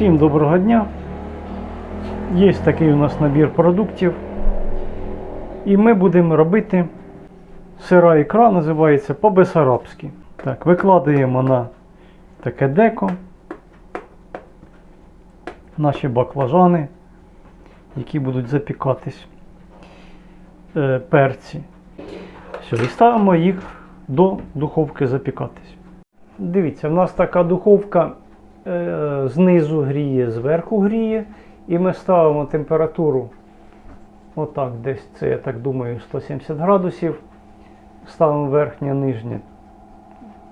Всім доброго дня. Є такий у нас набір продуктів. І ми будемо робити сира ікра, називається по-бесарабськи. Так, викладаємо на таке деко наші баклажани, які будуть запікатись, е, перці. Все, і ставимо їх до духовки запікатись. Дивіться, в нас така духовка знизу гріє, зверху гріє, і ми ставимо температуру отак, десь це, я так думаю, 170 градусів. Ставимо верхнє, нижнє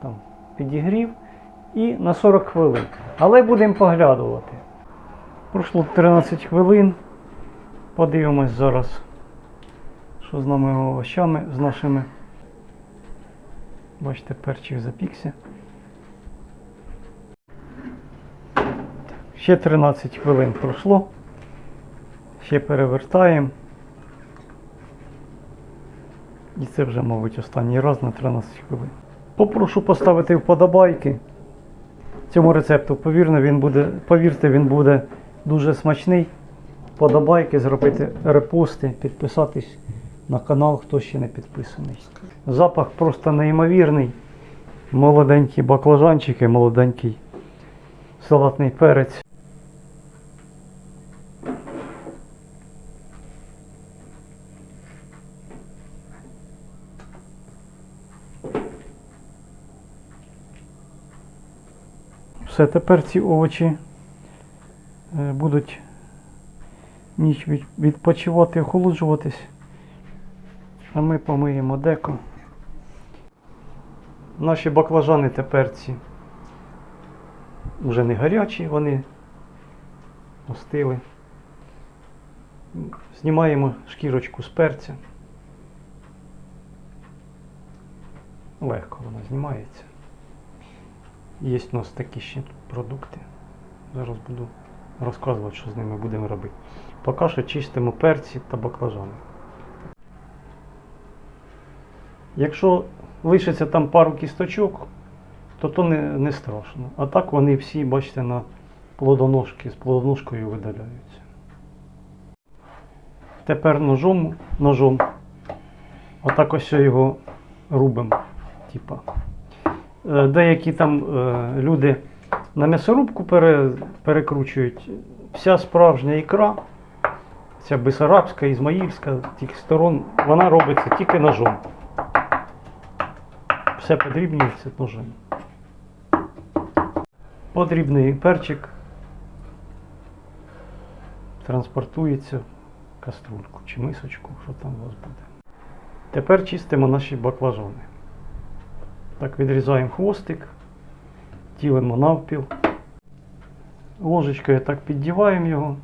там, підігрів і на 40 хвилин. Але будемо поглядувати. Пройшло 13 хвилин. Подивимось зараз, що з нами овощами, з нашими. Бачите, перчик запікся. Ще 13 хвилин пройшло. Ще перевертаємо. І це вже, мабуть, останній раз на 13 хвилин. Попрошу поставити вподобайки цьому рецепту. Повірно, він буде, повірте, він буде дуже смачний. Вподобайки, зробити репости, підписатись на канал, хто ще не підписаний. Запах просто неймовірний. Молоденькі баклажанчики, молоденький салатний перець. Все, тепер ці овочі е, будуть ніч відпочивати, охолоджуватись. А ми помиємо деко. Наші баклажани тепер ці вже не гарячі, вони остили. Знімаємо шкірочку з перця. Легко вона знімається. Є у нас такі ще продукти. Зараз буду розказувати, що з ними будемо робити. Поки що чистимо перці та баклажани. Якщо лишиться там пару кісточок, то то не, не страшно. А так вони всі, бачите, на плодоножки з плодоножкою видаляються. Тепер ножом, ножом отак ось його рубимо. Типа. Е, Деякі там е, люди на м'ясорубку пере, перекручують. Вся справжня ікра, ця бесарабська, ізмаїльська, тих сторон, вона робиться тільки ножом. Все подрібнюється ножем. Подрібний перчик транспортується в каструльку чи мисочку, що там у вас буде. Тепер чистимо наші баклажани. Так, відрізаємо хвостик, ділимо навпіл. Ложечкою так піддіваємо його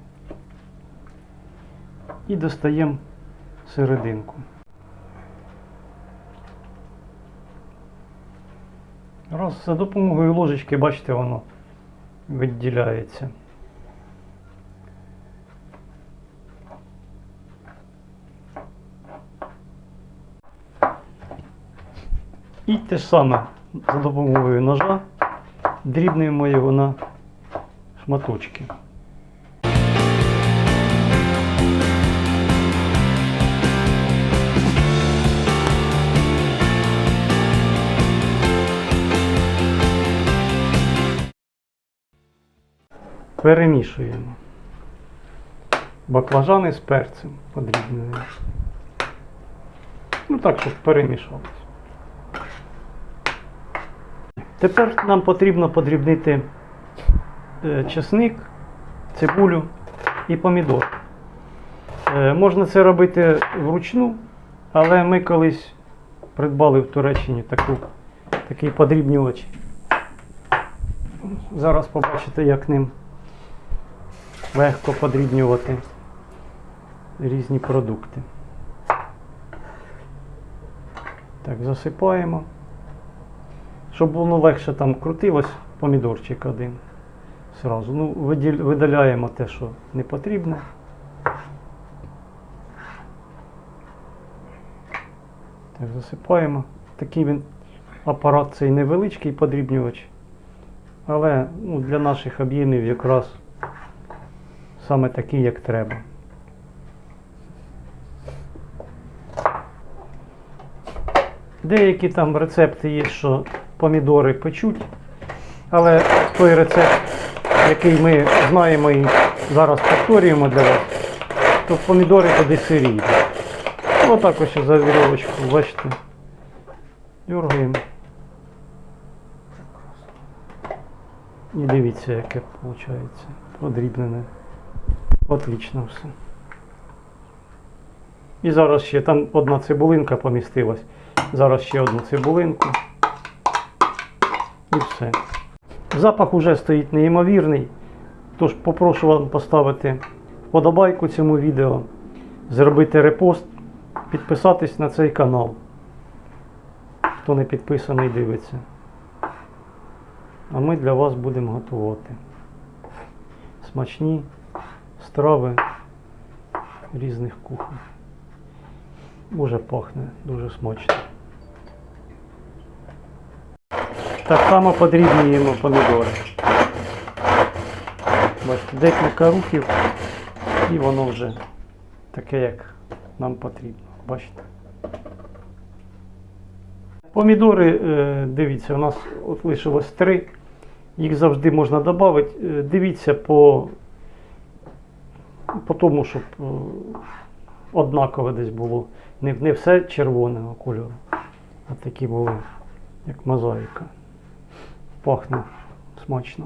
і достаємо серединку. Раз за допомогою ложечки, бачите, воно відділяється. І те ж саме за допомогою ножа дрібнемо його на шматочки. Перемішуємо. Баклажани з перцем подрібненим. Ну так, щоб перемішалось. Тепер нам потрібно подрібнити е, чесник, цибулю і помідор. Е, Можна це робити вручну, але ми колись придбали в Туреччині таку, такий подрібнювач. Зараз побачите, як ним легко подрібнювати різні продукти. Так, засипаємо. Щоб воно легше там крутилось, помідорчик один. Сразу. Ну, видаляємо те, що не потрібно. Так, засипаємо. Такий він апарат цей невеличкий подрібнювач. Але ну, для наших об'ємів якраз саме такий, як треба. Деякі там рецепти є, що помідори печуть, але той рецепт, який ми знаємо і зараз повторюємо для вас, то помідори туди сирі. Отак ось за вірьовочку, бачите. Дергаємо. І дивіться, яке виходить. Подрібнене. Отлично все. І зараз ще там одна цибулинка помістилась. Зараз ще одну цибулинку. І все. Запах уже стоїть неймовірний. Тож попрошу вам поставити вподобайку цьому відео, зробити репост, підписатись на цей канал. Хто не підписаний, дивиться. А ми для вас будемо готувати смачні страви різних кухонь. Уже пахне дуже смачно. Так само подрібнюємо помідори. Бачите, декілька рухів і воно вже таке, як нам потрібно. Бачите? Помідори, е, дивіться, у нас от лишилось три. Їх завжди можна додати. Е, Дивіться по, по тому, щоб е, однакове десь було. Не, не все червоного кольору, а такі були, як мозаїка. Пахне смачно.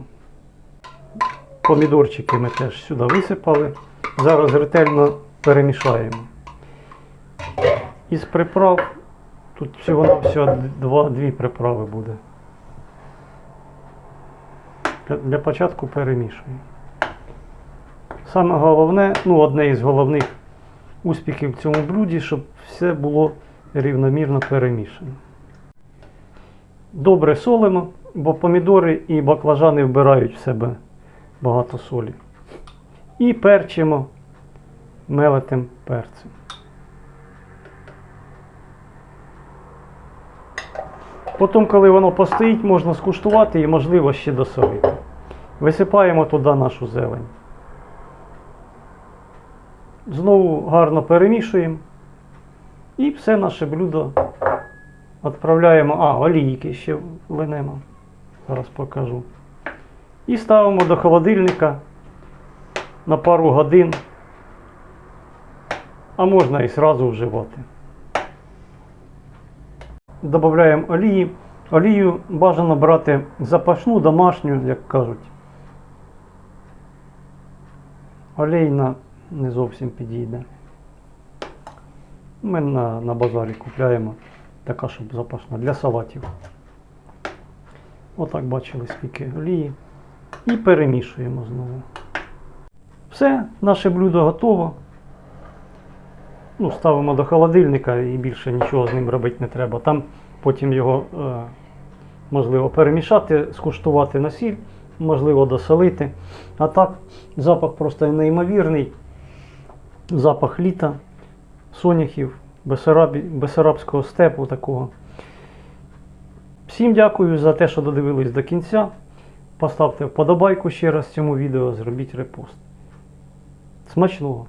Помідорчики ми теж сюди висипали. Зараз ретельно перемішаємо. Із приправ тут всього на всього два-дві приправи буде. Для початку перемішуємо. Саме головне, ну одне із головних успіхів в цьому блюді, щоб все було рівномірно перемішано. Добре солимо, бо помідори і баклажани вбирають в себе багато солі. І перчимо мелитим перцем. Потім, коли воно постоїть, можна скуштувати і, можливо, ще досолити. Висипаємо туди нашу зелень. Знову гарно перемішуємо. І все наше блюдо відправляємо. А, олійки ще линемо. Зараз покажу. І ставимо до холодильника на пару годин. А можна і зразу вживати. Додаємо олії. Олію бажано брати запашну, домашню, як кажуть. Олійна не зовсім підійде. Ми на, на базарі купляємо така, щоб запашна для салатів. Отак бачили, скільки олії. І перемішуємо знову. Все, наше блюдо готово. Ну, ставимо до холодильника і більше нічого з ним робити не треба. Там потім його е, можливо перемішати, скуштувати на сіль, можливо досолити. А так, запах просто неймовірний. Запах літа, соняхів, Бесарабського степу такого. Всім дякую за те, що додивились до кінця. Поставте вподобайку ще раз цьому відео, зробіть репост. Смачного!